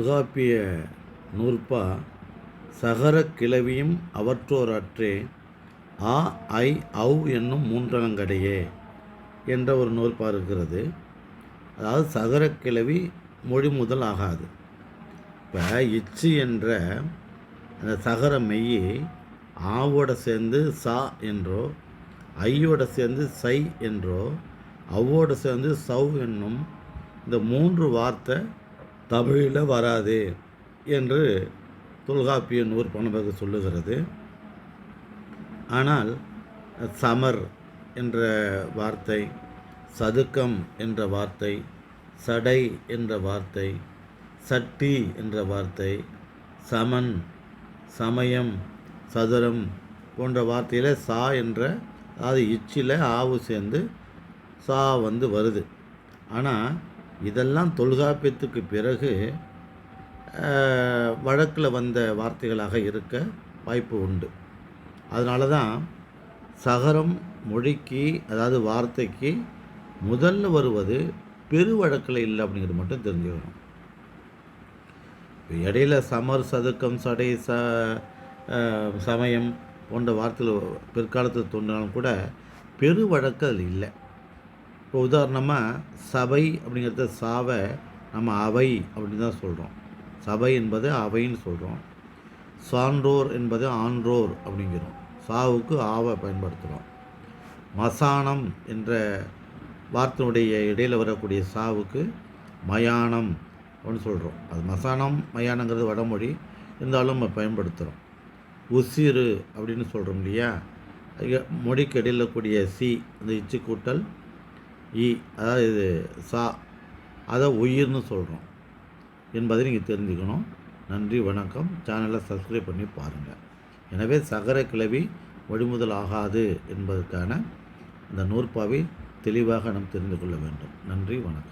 தொல்காப்பிய நூற்பா சகர கிளவியும் அவற்றோரற்றே ஆ ஐ ஔ என்னும் மூன்றலங்கடையே என்ற ஒரு நூற்பா இருக்கிறது. அதாவது சகர கிளவி மொழி முதல் ஆகாது. இப்போ இச்சு என்ற அந்த சகர மெய்யை ஆவோட சேர்ந்து சா என்றோ ஐயோட சேர்ந்து சை என்றோ அவ்வோட சேர்ந்து சௌ என்னும் இந்த மூன்று வார்த்தை தமிழில் வராது என்று தொல்காப்பிய நூற்பணபகு சொல்லுகிறது. ஆனால் சமர் என்ற வார்த்தை சதுக்கம் என்ற வார்த்தை சடை என்ற வார்த்தை சட்டி என்ற வார்த்தை சமன் சமயம் சதுரம் போன்ற வார்த்தையில் சா என்ற அதாவது இச்சில் ஆவு சேர்ந்து சா வந்து வருது. ஆனால் இதெல்லாம் தொல்காப்பியத்துக்கு பிறகு வழக்கில் வந்த வார்த்தைகளாக இருக்க வாய்ப்பு உண்டு. அதனால தான் சகரம் மொழிக்கு அதாவது வார்த்தைக்கு முதல்ல வருவது பெரு வழக்கில் இல்லை அப்படிங்கிறது மட்டும் தெரிஞ்சுக்கணும். இப்போ இடையில சமர் சதுக்கம் சடை ச சமயம் போன்ற வார்த்தைகள் பிற்காலத்தில் தோன்றினாலும் கூட பெரு வழக்கு அதில் இல்லை. இப்போ உதாரணமாக சபை அப்படிங்கிறத சாவை நம்ம அவை அப்படின்னு தான் சொல்கிறோம் சபை என்பது அவைன்னு சொல்கிறோம் சான்றோர் என்பது ஆன்றோர் அப்படிங்கிறோம். சாவுக்கு ஆவை பயன்படுத்துகிறோம் மசானம் என்ற வார்த்தையுடைய இடையில் வரக்கூடிய சாவுக்கு மயானம் அப்படின்னு சொல்கிறோம் அது மசானம் மயானங்கிறது வடமொழி. இருந்தாலும் நம்ம பயன்படுத்துகிறோம் உசிறு அப்படின்னு சொல்கிறோம் இல்லையா? மொழிக்கு இடையில் கூடிய சி அந்த இச்சு கூட்டல் இ அதாவது இது சா அதை உயிர்னு சொல்கிறோம் என்பதை நீங்கள் தெரிஞ்சுக்கணும். நன்றி வணக்கம். சேனலை சப்ஸ்கிரைப் பண்ணி பாருங்கள் எனவே சகர கிளவி வழிமுதல் ஆகாது என்பதற்கான இந்த நூற்பாவை தெளிவாக நாம் தெரிந்து கொள்ள வேண்டும். நன்றி வணக்கம்.